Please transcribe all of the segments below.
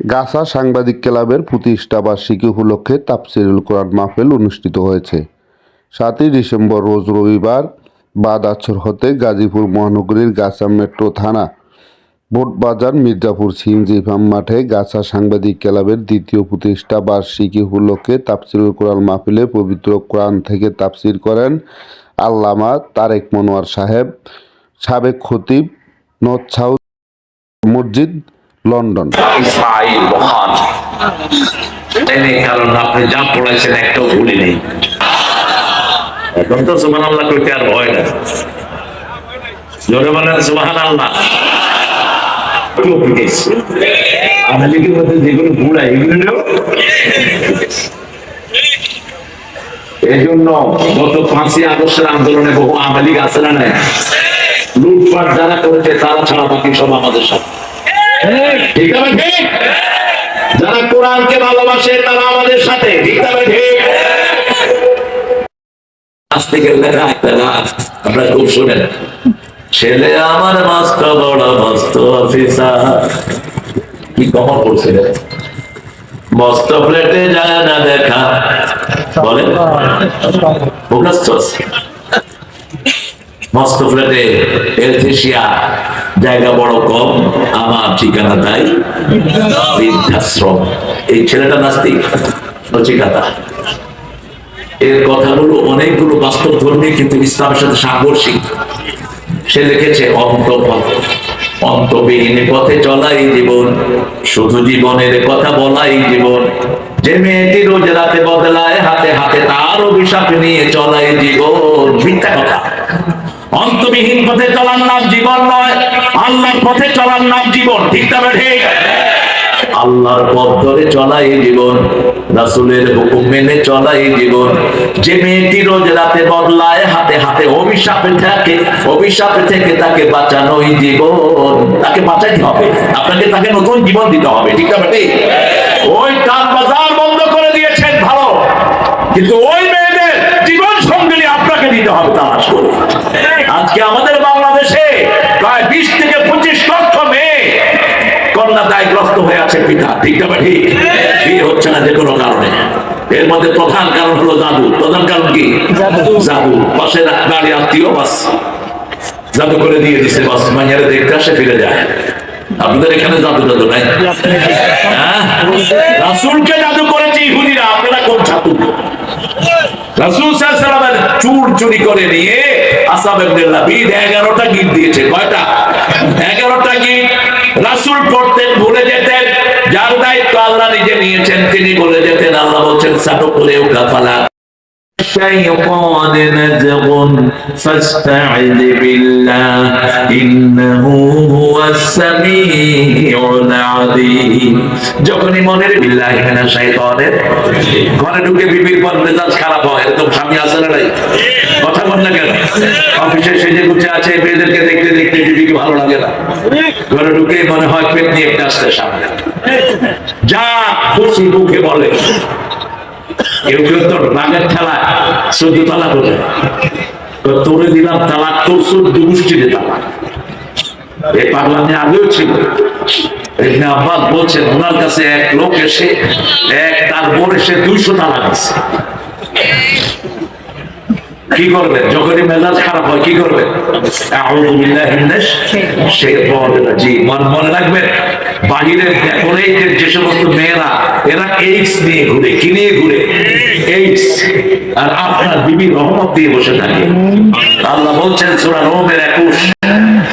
গাসা সাংবাদিক ক্লাবের প্রতিষ্ঠা বার্ষিকী উপলক্ষে তাফসিরুল কোরআন মাহফিল অনুষ্ঠিত হয়েছে। সাতই ডিসেম্বর রোজ রবিবার বাদ আছর হতে গাজীপুর মহানগরীর গাছা মেট্রো থানা, বোটবাজার, মির্জাপুর, সিএনজি ফার্ম মাঠে গাছা সাংবাদিক ক্লাবের দ্বিতীয় প্রতিষ্ঠা বার্ষিকী উপলক্ষে তাফসিরুল কোরআন মাহফিলে পবিত্র কোরআন থেকে তাফসির করেন আল্লামা তারেক মনোয়ার সাহেব, সাবেক খতিব নর্থ সাউথ মসজিদ লন্ডন। কারণ আপনি যা পড়াইছেন একটাও ভুলি নেই। এখন তো আল্লাহ করতে আর ভয় না জোরে বলেন আল্লাহ যেগুলো গত আন্দোলনে বহু আওয়ামী আছে না লুটপাট যারা করেছে, তারা ছাড়া বাকি সব আমাদের সাথে। যারা কোরআনকে ভালোবাসে, তারা আমাদের সাথে খুব শুনেন। ছেলে আমার মাস্ত, বড় মস্ত অফিসার। কি কমন মস্ত ফ্ল্যাটে যায় না দেখা। আছে। মস্ত ফ্ল্যাটে এলথেশিয়া। জায়গা বড় কম, আমার ঠিকানা তাই বৃদ্ধাশ্রম। এই ছেলেটা নাস্তিক নচিকাতা এর কথাগুলো অনেকগুলো বাস্তব ধর্মী কিন্তু ইসলামের সাথে সাংঘর্ষিক। সে লিখেছে অন্তপথ অন্তবিহীন পথে চলাই জীবন, শুধু জীবনের কথা বলাই জীবন। যে মেয়েটি রোজ রাতে বদলায়, হাতে হাতে তার অভিশাপ নিয়ে চলাই জীবন। মিথ্যা কথা। অন্তবিহীন পথে চলার নাম জীবন নয়, আল্লাহর পথে চলার নাম জীবন, ঠিক তবে ঠিক আল্লাহর পথ ধরে চলাই জীবন, রাসুলের হুকুম মেনে চলাই জীবন। যে মেয়েটি রোজ রাতে বদলায়, হাতে হাতে অভিশাপে থাকে, অভিশাপে থেকে তাকে বাঁচানোই জীবন। তাকে বাঁচাইতে হবে। আপনাকে তাকে নতুন জীবন দিতে হবে, ঠিক আছে ওই টান বাজার হয়ে আছে পিতা ঠিক না ঠিক। বিয়ে হচ্ছে না যে কোনো কারণে। এর মধ্যে প্রধান কারণ হলো জাদু। প্রধান কারণ কি? জাদু। পাশে গাড়ি আত্মীয় বাস। জাদু করে দিয়ে দিছে বাস। মাইয়ারে দেখতে আসে ফিরে যায়। আপনাদের এখানে জাদু জাদু নাই? হ্যাঁ? রাসুলকে জাদু করেছে ইহুদিরা আপনারা কোন ছাত্র রাসূল আলাইহি চুর চুরি করে নিয়ে ইবনে লাবিদ 11টা গিট দিয়েছে। কয়টা? 11টা গিট। রাসূল পড়তেন ভুলে যেতেন যার দায়িত্ব আল্লাহ নিজে নিয়েছেন তিনি বলে যেতেন আল্লাহ বলছেন সাটো করেও কাফালা الشيطان نزغ فاستعذ بالله إنه هو السميع العليم যখনই মনের বিল্লাহ মিনাশ শাইতানের ঘরে ঢুকে বিবির পর মেজাজ খারাপ হয় এরকম স্বামী আছে না নাই কথা বল না কেন অফিসে সেজে গুছে আছে মেয়েদেরকে দেখতে দেখতে বিবিকে ভালো লাগে না ঘরে ঢুকে মনে হয় পেট নিয়ে একটা আসতে সামনে যা খুশি মুখে বলে তো রাগের ঠেলা চোদ্দ তালা তোরে দিলাম তালাক তোর চোদ্দ তালাক। এই আগেও ছিল। আব্বাস বলছেন, ওনার কাছে এক লোক এসে, এক তার বোন এসে দুইশো তালাক আছে কি করবেন? যখনই মেজাজ খারাপ হয়, কি করবেন? মনে মনে রাখবেন বাহিরে এখন যে সমস্ত মেয়েরা, এরা এইডস নিয়ে ঘুরে, কি নিয়ে ঘুরে? আর আপনার বিবি রহমত দিয়ে বসে থাকে। আল্লাহ বলছেন সূরা রোমের 21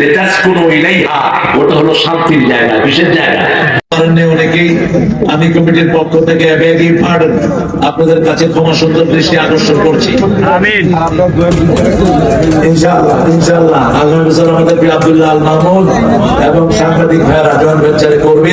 লিতাসকুনু ইলাইহা ওটা হলো শান্তির জায়গা বিশেষ জায়গা। কারণে অনেকেই আমি কমিটির পক্ষ থেকে পার্ডন আপনাদের কাছে ক্ষমা সুন্দর দৃষ্টি আকর্ষণ করছি। ইনশাআল্লাহ ইনশাআল্লাহ আগামী বছর আমাদের আব্দুল্লাহ আল মাহমুদ এবং সাংবাদিক ভাইয়েরা জয়েন্ট ভেঞ্চারে করবে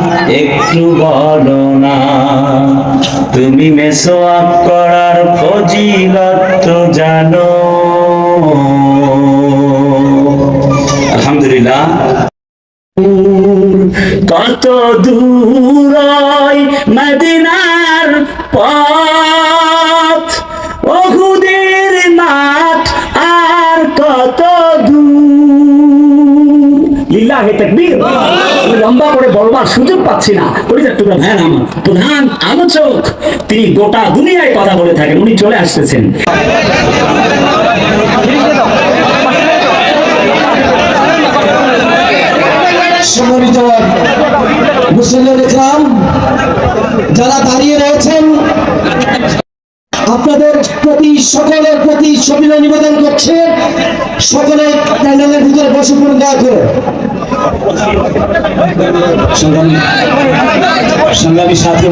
একটু বলো না তুমি মেসোয়াক করার ফজিলত জানো। আলহামদুলিল্লাহ। কত দূর মদিনার পথ। লম্বা করে বলবার সুযোগ পাচ্ছি না। টুকরা ভ্যান আমার প্রধান আলোচক। তিনি গোটা দুনিয়ায় কথা বলে থাকেন, উনি চলে আসতেছেন। যারা দাঁড়িয়ে রয়েছেন, আপনাদের প্রতি সকলের প্রতি সবিনয় নিবেদন করছে। সকলে প্যান্ডেলের ভিতরে বসে পড়ুন, দয়া করে। সংগ্রামী সাথী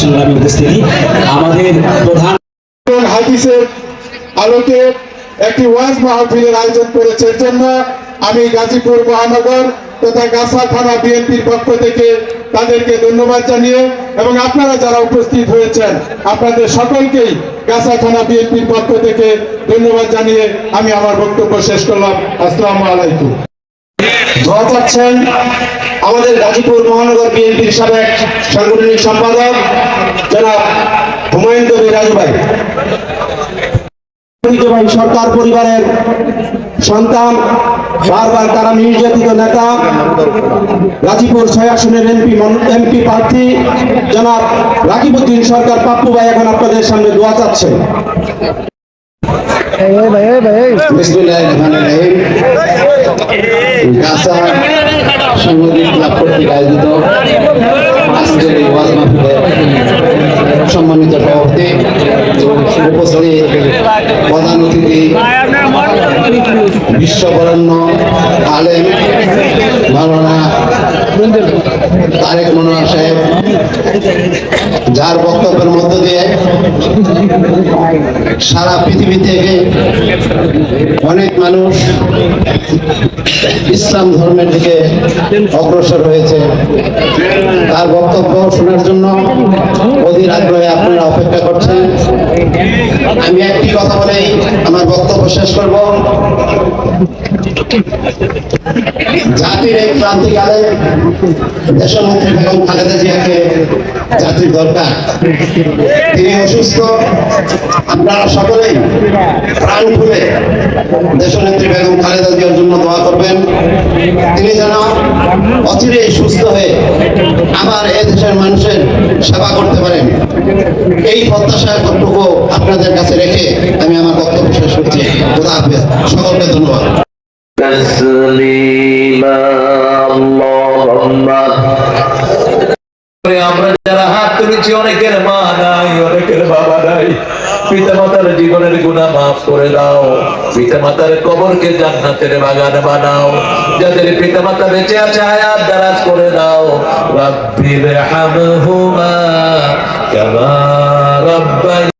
সংগ্রামী উপস্থিতি আমাদের প্রধান হাদিসের আলোকে একটি ওয়াজ মাহফিলের আয়োজন করেছে। জন্য আমি গাজীপুর মহানগর তথা গাছা থানা বিএনপির পক্ষ থেকে তাদেরকে ধন্যবাদ জানিয়ে এবং আপনারা যারা উপস্থিত হয়েছেন, আপনাদের সকলকেই গাছা থানা বিএনপির পক্ষ থেকে ধন্যবাদ জানিয়ে আমি আমার বক্তব্য শেষ করলাম। আসসালামু আলাইকুম। দোয়া চাচ্ছেন আমাদের গাজীপুর মহানগর বিএনপির সাবেক সাংগঠনিক সম্পাদক জনাব হুমায়ুন কবির রাজু ভাই। সরকার পরিবারের সন্তান, বারবার তারা নির্যাতিত নেতা। গাজীপুর ছয় আসনের এমপি এমপি প্রার্থী জনাব রাকিবউদ্দিন সরকার পাপ্পু ভাই এখন আপনাদের সামনে দোয়া চাচ্ছেন। গাছা সাংবাদিক ক্লাব কর্তৃক আয়োজিত আজকের এই ওয়াজ মাহফিলের সম্মানিত সভাপতি উপস্থিত প্রধান অতিথি বিশ্ববরণ্য আলেম, মাওলানা তারেক মনোয়ার সাহেব যার বক্তব্যের মধ্য দিয়ে সারা পৃথিবী থেকে অনেক মানুষ ইসলাম ধর্মের দিকে অগ্রসর হয়েছে। তার বক্তব্য শোনার জন্য অধীর আগ্রহে আপনারা অপেক্ষা করছেন। আমি একটি কথা বলেই আমার বক্তব্য শেষ করব। জাতির এই ক্রান্তিকালে দেশমন্ত্রী বেগম খালেদা জিয়াকে জাতির দরকার। তিনি অসুস্থ, আপনারা সকলেই প্রাণ খুলে দেশনেত্রী বেগম খালেদা জিয়ার জন্য দোয়া করবেন। তিনি যেন অচিরেই সুস্থ হয়ে আবার এ দেশের মানুষের সেবা করতে পারেন। এই প্রত্যাশা কতটুকু আপনাদের কাছে রেখে আমি আমার বক্তব্য শেষ করছি। খোদা হাফেজ। সকলকে ধন্যবাদ। تسليما اللهم আমরা যারা হাত তুলেছি অনেকের মা নাই অনেকের বাবা নাই পিতা মাতার জীবনের গুণা মাফ করে দাও পিতা মাতার কবরকে জান্নাতের বাগান বানাও যাদের পিতা মাতা বেঁচে আছে আয়াত দারাজ করে দাও রব্বির হামহুমা কামা রব্বাই